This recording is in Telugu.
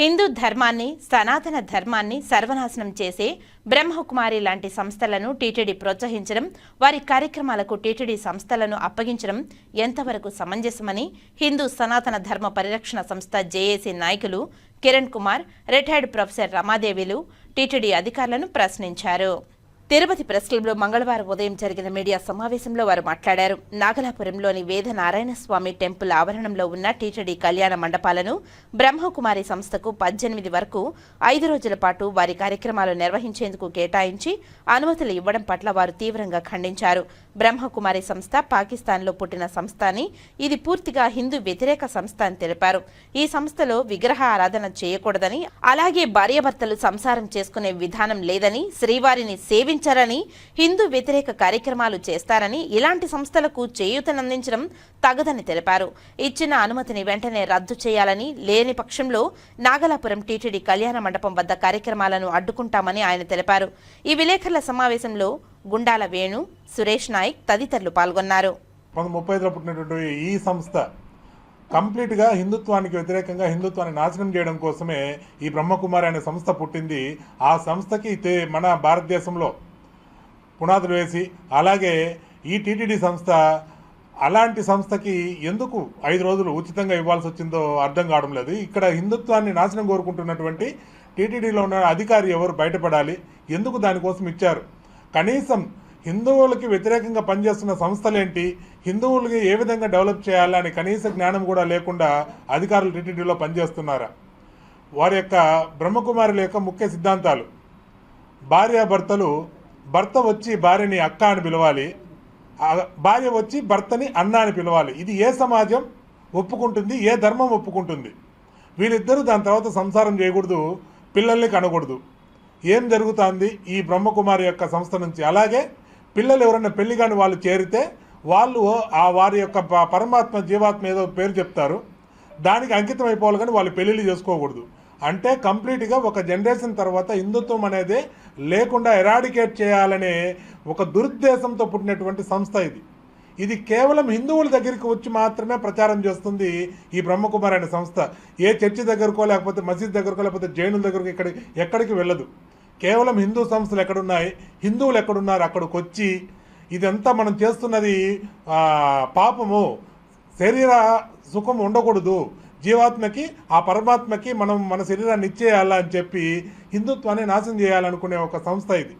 హిందూ ధర్మాన్ని సనాతన ధర్మాన్ని సర్వనాశనం చేసే బ్రహ్మకుమారి లాంటి సంస్థలను టీటీడీ ప్రోత్సహించడం వారి కార్యక్రమాలకు టీటీడీ సంస్థలను అప్పగించడం ఎంతవరకు సమంజసమని హిందూ సనాతన ధర్మ పరిరక్షణ సంస్థ జేఏసీ నాయకులు కిరణ్ కుమార్ రిటైర్డ్ ప్రొఫెసర్ రమాదేవిలు టీటీడీ అధికారులను ప్రశ్నించారు. తిరుపతి ప్రెస్ క్లబ్లో మంగళవారం ఉదయం జరిగిన మీడియా సమావేశంలో వారు మాట్లాడారు. నాగలాపురంలోని వేద నారాయణ స్వామి టెంపుల్ ఆవరణంలో ఉన్న టీటీడీ కళ్యాణ మండపాలను బ్రహ్మకుమారి సంస్థకు పద్దెనిమిది వరకు ఐదు రోజుల పాటు వారి కార్యక్రమాలు నిర్వహించేందుకు కేటాయించి అనుమతులు ఇవ్వడం పట్ల వారు తీవ్రంగా ఖండించారు. బ్రహ్మకుమారి సంస్థ పాకిస్తాన్లో పుట్టిన సంస్థ అని ఇది పూర్తిగా హిందూ వ్యతిరేక సంస్థ అని తెలిపారు. ఈ సంస్థలో విగ్రహ ఆరాధన చేయకూడదని అలాగే భార్యాభర్తలు సంసారం చేసుకునే విధానం లేదని శ్రీవారిని సేవించరని హిందూ వ్యతిరేక కార్యక్రమాలు చేస్తారని ఇలాంటి సంస్థలకు చేయూతనందించడం తగదని తెలిపారు. ఇచ్చిన అనుమతిని వెంటనే రద్దు చేయాలని లేని పక్షంలో నాగలాపురం టీటీడీ కళ్యాణ మండపం వద్ద కార్యక్రమాలను అడ్డుకుంటామని ఆయన తెలిపారు. ఈ విలేకరుల సమావేశంలో గుండాల వేణు సురేష్ నాయక్ తదితరులు పాల్గొన్నారు. ముప్పై పుట్టినటువంటి ఈ సంస్థ కంప్లీట్గా హిందుత్వానికి వ్యతిరేకంగా హిందుత్వాన్ని నాశనం చేయడం కోసమే ఈ బ్రహ్మకుమారి అనే సంస్థ పుట్టింది. ఆ సంస్థకి మన భారతదేశంలో పునాదులు వేసి అలాగే ఈ టీటీడీ సంస్థ అలాంటి సంస్థకి ఎందుకు ఐదు రోజులు ఉచితంగా ఇవ్వాల్సి వచ్చిందో అర్థం కావడం లేదు. ఇక్కడ హిందుత్వాన్ని నాశనం కోరుకుంటున్నటువంటి టీటీడీలో ఉన్న అధికారి ఎవరు బయటపడాలి? ఎందుకు దానికోసం ఇచ్చారు? కనీసం హిందువులకి వ్యతిరేకంగా పనిచేస్తున్న సంస్థలేంటి? హిందువులకి ఏ విధంగా డెవలప్ చేయాలని కనీస జ్ఞానం కూడా లేకుండా అధికారులు టీటీడీలో పనిచేస్తున్నారా? వారి యొక్క బ్రహ్మకుమారుల యొక్క ముఖ్య సిద్ధాంతాలు. భార్యాభర్తలు భర్త వచ్చి భార్యని అక్క అని పిలవాలి భార్య వచ్చి భర్తని అన్న అని పిలవాలి. ఇది ఏ సమాజం ఒప్పుకుంటుంది ఏ ధర్మం ఒప్పుకుంటుంది? వీళ్ళిద్దరూ దాని తర్వాత సంసారం చేయకూడదు పిల్లల్ని కనకూడదు. ఏం జరుగుతుంది? ఈ బ్రహ్మకుమారి యొక్క సంస్థ నుంచి. అలాగే పిల్లలు ఎవరైనా పెళ్ళి కాని వాళ్ళు చేరితే వాళ్ళు ఆ వారి యొక్క పరమాత్మ జీవాత్మ ఏదో పేరు చెప్తారు. దానికి అంకితం అయిపోవాలి కానీ వాళ్ళు పెళ్ళిళ్ళు చేసుకోకూడదు. అంటే కంప్లీట్గా ఒక జనరేషన్ తర్వాత హిందుత్వం అనేది లేకుండా ఎరాడికేట్ చేయాలనే ఒక దురుద్దేశంతో పుట్టినటువంటి సంస్థ ఇది. ఇది కేవలం హిందువుల దగ్గరికి వచ్చి మాత్రమే ప్రచారం చేస్తుంది ఈ బ్రహ్మకుమారి అనే సంస్థ. ఏ చర్చి దగ్గరకో లేకపోతే మసీద్ దగ్గరకో లేకపోతే జైనుల దగ్గరకు ఇక్కడ ఎక్కడికి వెళ్ళదు. కేవలం హిందూ సంస్థలు ఎక్కడున్నాయి హిందువులు ఎక్కడున్నారు అక్కడికి వచ్చి ఇదంతా మనం చేస్తున్నది పాపము. శరీర సుఖం ఉండకూడదు. జీవాత్మకి ఆ పరమాత్మకి మనం మన శరీరాన్ని ఇచ్చేయాలా అని చెప్పి హిందుత్వాన్ని నాశనం చేయాలనుకునే ఒక సంస్థ ఇది.